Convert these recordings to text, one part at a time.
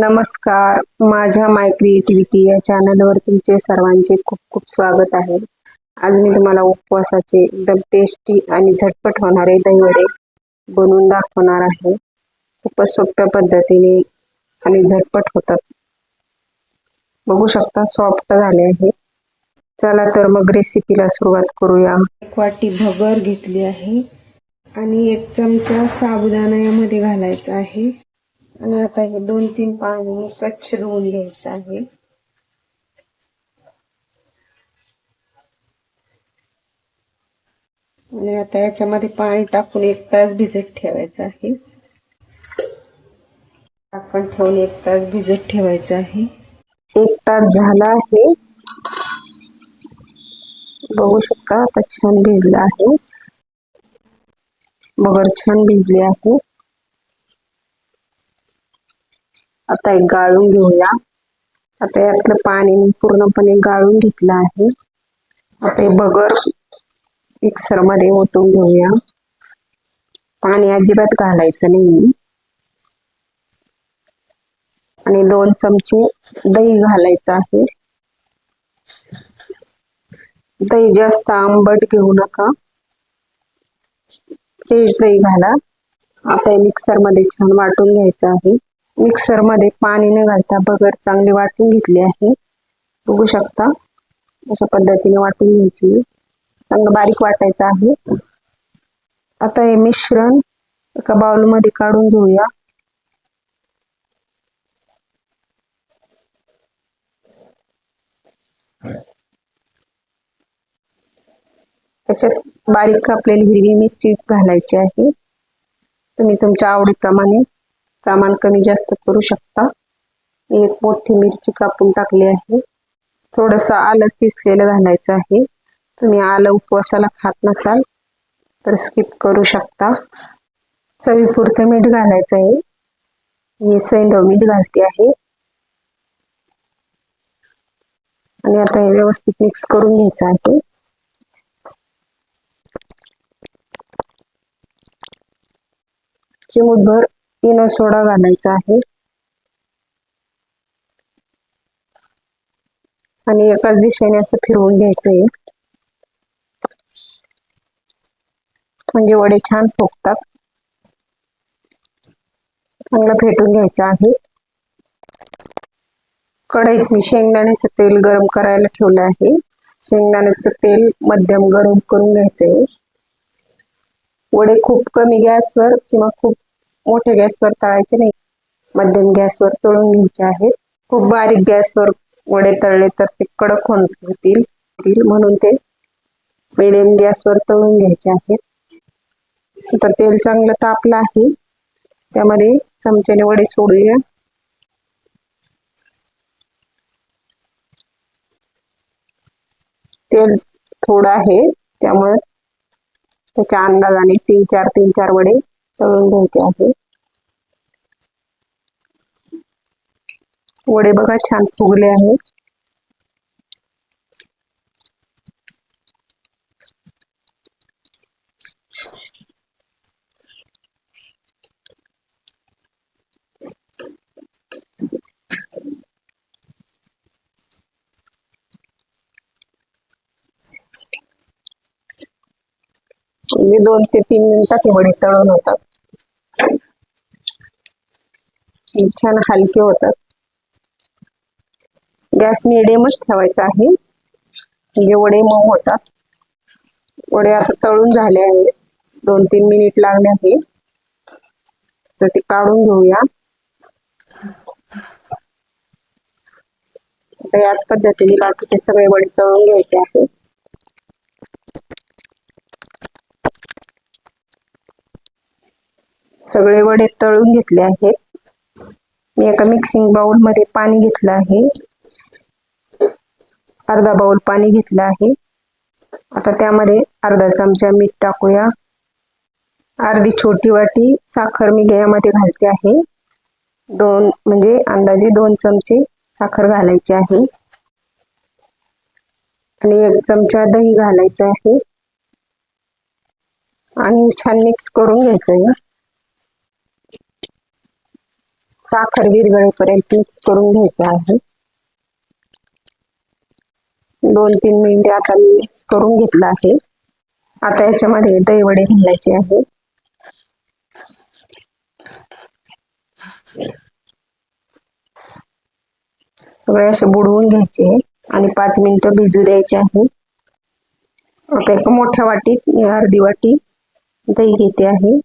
नमस्कार. माझ्या माय क्रिएटिव्हिटी या चॅनलवर तुमचे सर्वांचे खूप खूप स्वागत आहे. आज मी तुम्हाला उपवासाचे एकदम टेस्टी आणि झटपट होणारे दहीवडे बनवून दाखवणार आहे. खूपच सोप्या पद्धतीने आणि झटपट होतात. बघू शकता सॉफ्ट झाले आहे. चला तर मग रेसिपीला सुरुवात करूया. एक वाटी भगर घेतली आहे आणि एक चमचा साबुदाणा यामध्ये घालायचा आहे. आणि आता हे दोन तीन पाणी स्वच्छ धुवून घ्यायचं आहे. आणि आता याच्यामध्ये पाणी टाकून एक तास भिजत ठेवायचं आहे. आपण ठेवून एक तास भिजत ठेवायचं आहे. एक तास झाला आहे. बघू शकता आता छान भिजलं आहे. बगर छान भिजली आहे. आता एक गाळून घेऊया. आता यातलं पाणी मी पूर्णपणे गाळून घेतलं आहे. आता हे बगर मिक्सरमध्ये ओतून घेऊया. पाणी अजिबात घालायचं नाही आणि दोन चमचे दही घालायचं आहे. दही जास्त आंबट घेऊ नका. फ्रेश दही घाला. आता मिक्सरमध्ये छान वाटून घ्यायचं आहे. मिक्सरमध्ये पाणी न घालता बगर चांगली वाटून घेतली आहे. बघू शकता अशा पद्धतीने वाटून घ्यायची. चांगलं बारीक वाटायचं आहे. आता हे मिश्रण एका बाउलमध्ये काढून घेऊया. त्याच्यात बारीक कापलेली हिरवी मिरची घालायची आहे. तुम्ही तुमच्या आवडीप्रमाणे प्रमाण कमी जास्त करू शकता. एक मोठी मिरची कापून टाकली आहे. थोडंसं आलं पिसलेलं घालायचं आहे. तुम्ही आलं उपवासाला खात नसाल तर स्किप करू शकता. चवीपुरतं मीठ घालायचं आहे. हे सैंधव मीठ घालते आहे. आणि आता हे व्यवस्थित मिक्स करून घ्यायचं आहे. चिमूटभर इनो सोडा घालायचा आहे. आणि एकाच दिशेने असं फिरवून घ्यायचंय. म्हणजे वडे छान फुगतात चांगलं फेटून घ्यायचं आहे. कढईत मी शेंगदाण्याचं तेल गरम करायला ठेवलं आहे. शेंगदाण्याचं तेल मध्यम गरम करून घ्यायचंय. वडे खूप कमी गॅसवर किंवा खूप मोठ्या गॅसवर तळायचे नाही. मध्यम गॅसवर तळून घ्यायचे आहेत. खूप बारीक गॅसवर वडे तळले तर ते कडक होतील. म्हणून ते मिडियम गॅसवर तळून घ्यायचे आहेत. आता तेल चांगलं तापलं आहे. त्यामध्ये चमच्याने वडे सोडूया. तेल थोडं आहे. त्यामुळे त्याच्या अंदाजाने तीन चार तीन चार वडे तळून घ्यायचे आहे वडे बघा छान फुगले आहेत. दोन ते तीन मिनिटात वडे तळून होतात. छान हलके होतात. गॅस मिडियमच ठेवायचा आहे. म्हणजे वडे मऊ होतात. वडे आता तळून झाले आहेत. दोन तीन मिनिट लागले आहे. तर ते काढून घेऊया. आता याच पद्धतीने बाकीचे सगळे वडे तळून घ्यायचे आहेत. सगळे वडे तळून घेतले आहेत. मी एका मिक्सिंग बाउलमध्ये पाणी घेतलं आहे. अर्धा बाउल पाणी घेतलं आहे. आता त्यामध्ये अर्धा चमचा मीठ टाकूया. अर्धी छोटी वाटी साखर मी यामध्ये घालते आहे. दोन म्हणजे अंदाजे दोन चमचे साखर घालायची आहे. आणि एक चमचा दही घालायचं आहे. आणि छान मिक्स करून घ्यायचं आहे साखर विरघळेपर्यंत मिक्स करून घ्यायचं आहे. दोन तीन मिनिटे आता मी मिक्स करून घेतलं आहे. आता याच्यामध्ये दही वडे घालायचे आहे. सगळे असे बुडवून घ्यायचे आणि पाच मिनिटं भिजू द्यायचे आहे आता एका मोठ्या वाटीत अर्धी वाटी दही घेते आहे.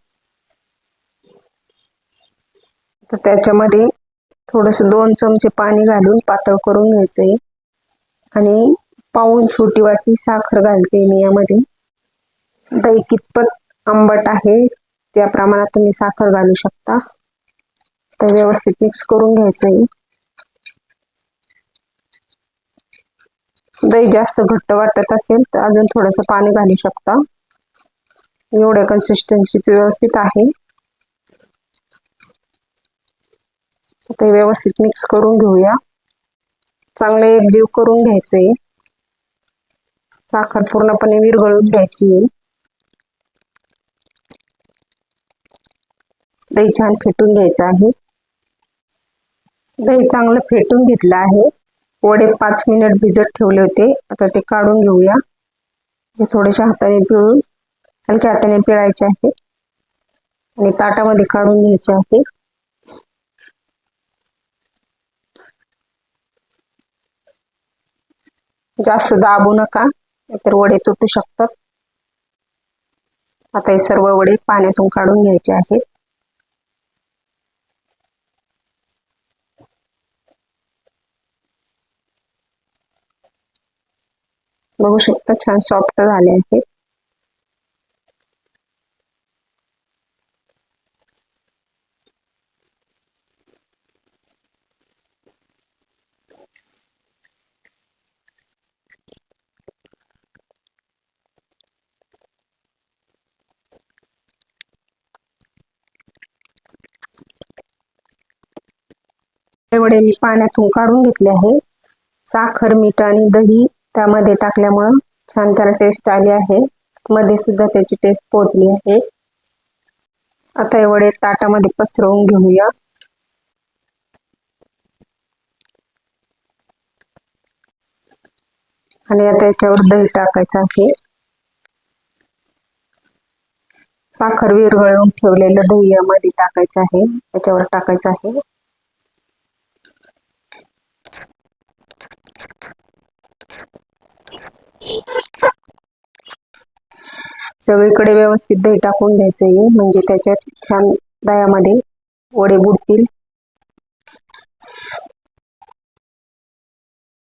तर त्याच्यामध्ये थोडस दोन चमचे पाणी घालून पातळ करून घ्यायचंय. आणि पाऊन छोटी वाटी साखर घालते मी यामध्ये. दही कितपत आंबट आहे त्या प्रमाणात तुम्ही साखर घालू शकता. तर व्यवस्थित मिक्स करून घ्यायचंय. दही जास्त घट्ट वाटत असेल तर अजून थोडस पाणी घालू शकता. एवढ्या कन्सिस्टन्सीच व्यवस्थित आहे. ते व्यवस्थित मिक्स करून घेऊया. चांगले एकजीव करून घ्यायचे. साखर पूर्णपणे विरघळून घ्यायची. दही छान फेटून घ्यायचं आहे. दही चांगलं फेटून घेतलं आहे. वडे पाच मिनिट भिजत ठेवले होते. आता ते काढून घेऊया. थोडेसे हाताने पिळून हलक्या हाताने पिळायचे आहे. आणि ताटामध्ये काढून घ्यायचे आहे. जास्त दाबू नका नाहीतर वडे तुटू शकतात. आता हे सर्व वडे पाण्यातून काढून घ्यायचे आहेत. बघू शकता छान सॉफ्ट झाले आहेत. वडे मी पाण्यातून काढून घेतले आहे. साखर मीठ आणि दही त्यामध्ये टाकल्यामुळं छान त्याला टेस्ट आली आहे. मध्ये सुद्धा त्याची टेस्ट पोहोचली आहे. आता हे वडे ताटामध्ये पसरवून घेऊया. आणि आता याच्यावर दही टाकायचं आहे. साखर विरघळवून ठेवलेलं दही यामध्ये टाकायचं आहे. याच्यावर टाकायचं आहे. सगळीकडे व्यवस्थित दही टाकून घ्यायचं आहे म्हणजे त्याच्यात छान दह्यामध्ये वडे बुडतील.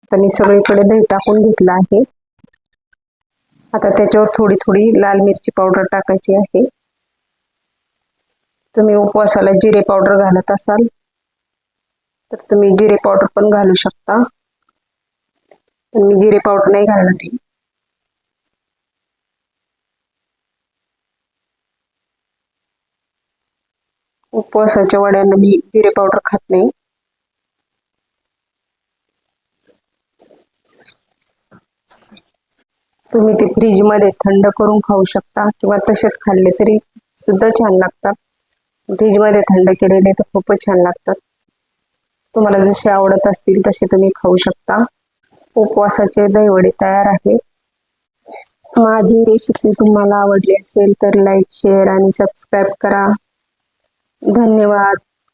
आता मी सगळीकडे दही टाकून घेतलं आहे. आता त्याच्यावर थोडी थोडी लाल मिरची पावडर टाकायची आहे. तुम्ही उपवासाला जिरे पावडर घालत असाल तर तुम्ही जिरे पावडर पण घालू शकता. पण मी जिरे पावडर नाही घालणार आहे. उपवासाच्या वड्यांना मी जिरे पावडर खात नाही. तुम्ही ते फ्रीजमध्ये थंड करून खाऊ शकता किंवा तसेच खाल्ले तरी सुद्धा छान लागतात. फ्रीजमध्ये थंड केलेले तर खूपच छान लागतात. तुम्हाला जसे आवडत असतील तसे तुम्ही खाऊ शकता. उपवासाचे दहीवडे तयार आहेत. माझी रेसिपी तुम्हाला आवडली असेल तर लाईक शेअर आणि सबस्क्राईब करा. धन्यवाद.